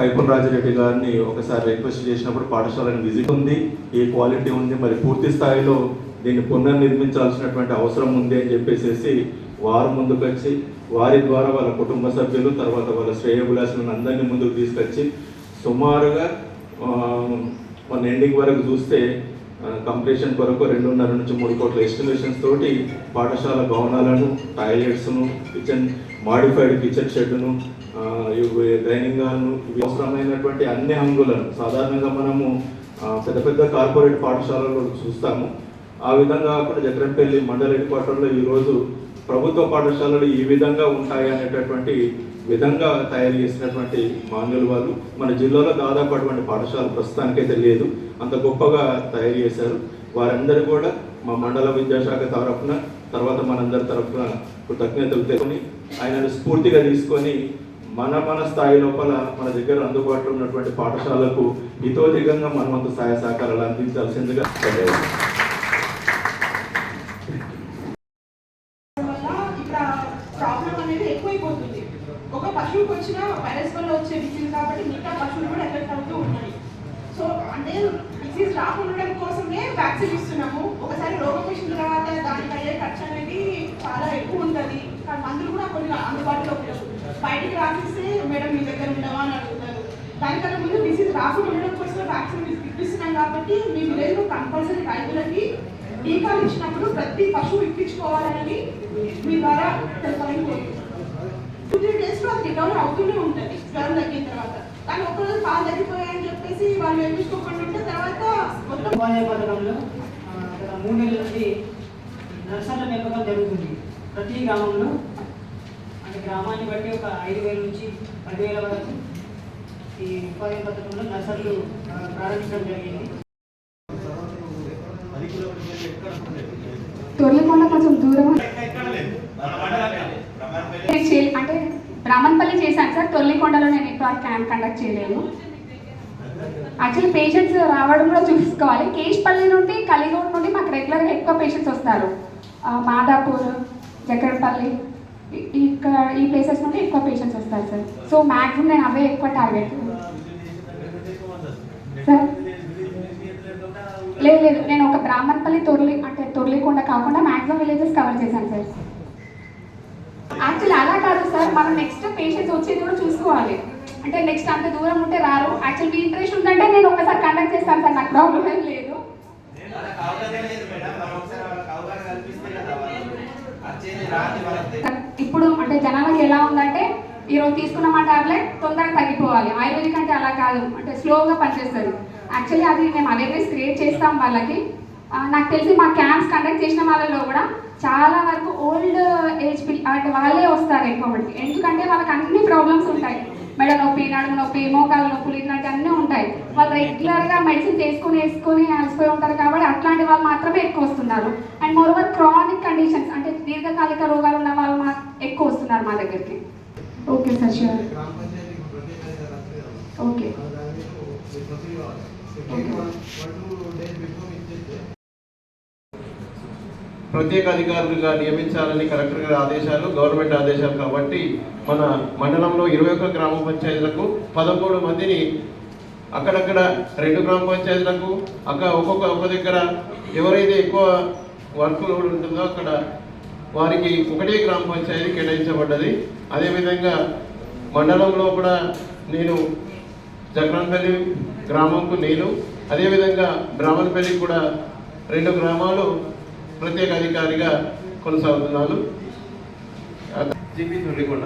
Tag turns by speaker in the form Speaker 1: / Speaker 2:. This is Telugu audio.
Speaker 1: రెడ్డి గారిని ఒకసారి రిక్వెస్ట్ చేసినప్పుడు పాఠశాలను విజిట్ ఉంది. ఈ క్వాలిటీ ఉంది? మరి పూర్తి స్థాయిలో దీన్ని పునర్నిర్మించాల్సినటువంటి అవసరం ఉంది అని చెప్పేసి వారు ముందుకు వచ్చి వారి ద్వారా వాళ్ళ కుటుంబ సభ్యులు తర్వాత వాళ్ళ శ్రేయభిలాషులను అందరినీ ముందుకు తీసుకొచ్చి సుమారుగా మన ఎండింగ్ వరకు చూస్తే కంప్లీషన్ కొరకు రెండున్నర నుంచి మూడు కోట్ల ఎస్టిమేషన్స్ తోటి పాఠశాల భవనాలను టాయిలెట్స్ను కిచెన్ మాడిఫైడ్ కిచెన్ షెడ్ను డైనింగ్ హాల్ను ఇవి అవసరమైనటువంటి అన్ని హంగులను సాధారణంగా మనము పెద్ద పెద్ద కార్పొరేట్ పాఠశాలలో చూస్తాము. ఆ విధంగా కాకుండా జగన్పల్లి మండల హెడ్ క్వార్టర్లో ఈరోజు ప్రభుత్వ పాఠశాలలు ఈ విధంగా ఉంటాయి అనేటటువంటి విధంగా తయారు చేసినటువంటి మాన్యులు వాళ్ళు మన జిల్లాలో దాదాపు అటువంటి పాఠశాల ప్రస్తుతానికైతే లేదు అంత గొప్పగా తయారు చేశారు. వారందరూ కూడా మా మండల విద్యాశాఖ తరఫున తర్వాత మనందరి తరఫున కృతజ్ఞతలు తెలుసుకొని ఆయనను స్ఫూర్తిగా తీసుకొని మన మన స్థాయి లోపల మన దగ్గర అందుబాటులో ఉన్నటువంటి పాఠశాలకు హితోధికంగా మనమంత సహాయ సహకారాలు అందించాల్సిందిగా
Speaker 2: ఒక పశువుకి వచ్చిన వైరస్ వల్ల వచ్చే డిసీజ్ కాబట్టి మిగతా పశువులు కూడా ఎఫెక్ట్ అవుతూ ఉన్నాయి. సో అంటే డిసీజ్ రాకుండా కోసమే వ్యాక్సిన్ ఇస్తున్నాము. ఒకసారి రోగం వచ్చిన తర్వాత దానికి అయ్యే ఖర్చు అనేది చాలా ఎక్కువ ఉంటుంది కానీ మందులు కూడా కొన్ని అందుబాటులో ఉండవు బయటికి రాసిస్తే మేడం మీ దగ్గర ఉండవా అని అడుగుతారు. దానికన్నా ముందు డిసీజ్ రాకుండా ఉండడం కోసం వ్యాక్సిన్ ఇప్పిస్తున్నాం కాబట్టి మీ విలేజ్లో కంపల్సరీ రైతులకి టీకాలు ఇచ్చినప్పుడు ప్రతి పశువు ఇప్పించుకోవాలని మీ ద్వారా తెలుపాలని కోరుకుంటున్నాను టూ త్రీ అది రికవర్ అవుతూనే ఉంటుంది జ్వరం తగ్గిన తర్వాత. కానీ ఒక్కరోజు పాలు తగ్గిపోయాయని చెప్పేసి వాళ్ళు వేయించుకోకుండా ఉంటే తర్వాత మొత్తం
Speaker 3: పథకంలో మూడు నెలల నుండి నర్సర్ల పెంపకం జరుగుతుంది. ప్రతి గ్రామంలో గ్రామాన్ని బట్టి ఒక ఐదు వేల నుంచి పదివేల వరకు ఈ ఉపాధి పథకంలో నర్సర్లు ప్రారంభించడం జరిగింది.
Speaker 4: కొంచెం దూరం. అంటే బ్రాహ్మణపల్లి చేశాను సార్. తొల్లికొండలో నేను ఇప్పుడు క్యాంప్ కండక్ట్ చేయలేదు యాక్చువల్లీ పేషెంట్స్ రావడం కూడా చూసుకోవాలి. కేష్పల్లి నుండి కలిగూడ నుండి మాకు రెగ్యులర్గా ఎక్కువ పేషెంట్స్ వస్తారు. మాదాపూర్ జకరపల్లి ఇక్కడ ఈ ప్లేసెస్ నుండి ఎక్కువ పేషెంట్స్ వస్తారు సార్ సో మ్యాక్సిమం నేను అవే ఎక్కువ టార్గెట్ సార్ లేదు లేదు. నేను ఒక బ్రాహ్మణపల్లి తొరలి అంటే తొర్లికొండ కాకుండా మ్యాక్సిమం విలేజెస్ కవర్ చేశాను సార్ యాక్చువల్లీ అలా కాదు సార్ మనం నెక్స్ట్ పేషెంట్స్ వచ్చేది కూడా చూసుకోవాలి. అంటే నెక్స్ట్ అంత దూరం ఉంటే రారు. యాక్చువల్ మీ ఇంట్రెస్ట్ ఉందంటే నేను ఒకసారి కండక్ట్ చేస్తాను సార్ నాకు ప్రాబ్లం ఏం లేదు ఇప్పుడు అంటే జనాలకి ఎలా ఉందంటే ఈరోజు తీసుకున్న మా టాబ్లెట్ తొందరగా తగ్గిపోవాలి. ఆయుర్వేదిక్ అంటే అలా కాదు. అంటే స్లోగా పనిచేస్తుంది. యాక్చువల్లీ అది మేము అవేర్నెస్ క్రియేట్ చేస్తాం వాళ్ళకి. నాకు తెలిసి మా క్యాంప్స్ కండక్ట్ చేసిన వాళ్ళలో కూడా చాలా వరకు ఓల్డ్ ఏజ్ పిల్ అంటే వాళ్ళే వస్తారు ఎక్కువటి ఎందుకంటే వాళ్ళకి అన్ని ప్రాబ్లమ్స్ ఉంటాయి. మెడ నొప్పి నడుము నొప్పి మోకాల నొప్పులు ఇట్లాంటి అన్నీ ఉంటాయి. వాళ్ళు రెగ్యులర్గా మెడిసిన్ తీసుకుని వేసుకొని అలసిపోయి ఉంటారు కాబట్టి అట్లాంటి వాళ్ళు మాత్రమే ఎక్కువ వస్తున్నారు. అండ్ మోరోవర్ క్రానిక్ కండిషన్స్ అంటే దీర్ఘకాలిక రోగాలు ఉన్న వస్తున్నారు మా దగ్గరికి. Okay sir sure okay.
Speaker 5: ప్రత్యేక అధికారులుగా నియమించాలని కలెక్టర్ గారి ఆదేశాలు గవర్నమెంట్ ఆదేశాలు కాబట్టి మన మండలంలో ఇరవై ఒక్క గ్రామ పంచాయతీలకు పదమూడు మందిని అక్కడక్కడ రెండు గ్రామ పంచాయతీలకు అక్క ఒక్కొక్క ఒక దగ్గర ఎవరైతే ఎక్కువ వర్క్ లోడ్ ఉంటుందో అక్కడ వారికి ఒకటే గ్రామ పంచాయతీ కేటాయించబడ్డది. అదేవిధంగా మండలంలో కూడా నేను జగన్పల్లి గ్రామంకు నేను అదేవిధంగా బ్రాహ్మణపల్లి కూడా రెండు గ్రామాలు ప్రత్యేక అధికారిగా కొనసాగుతున్నాను. జీపీ తొలికొండ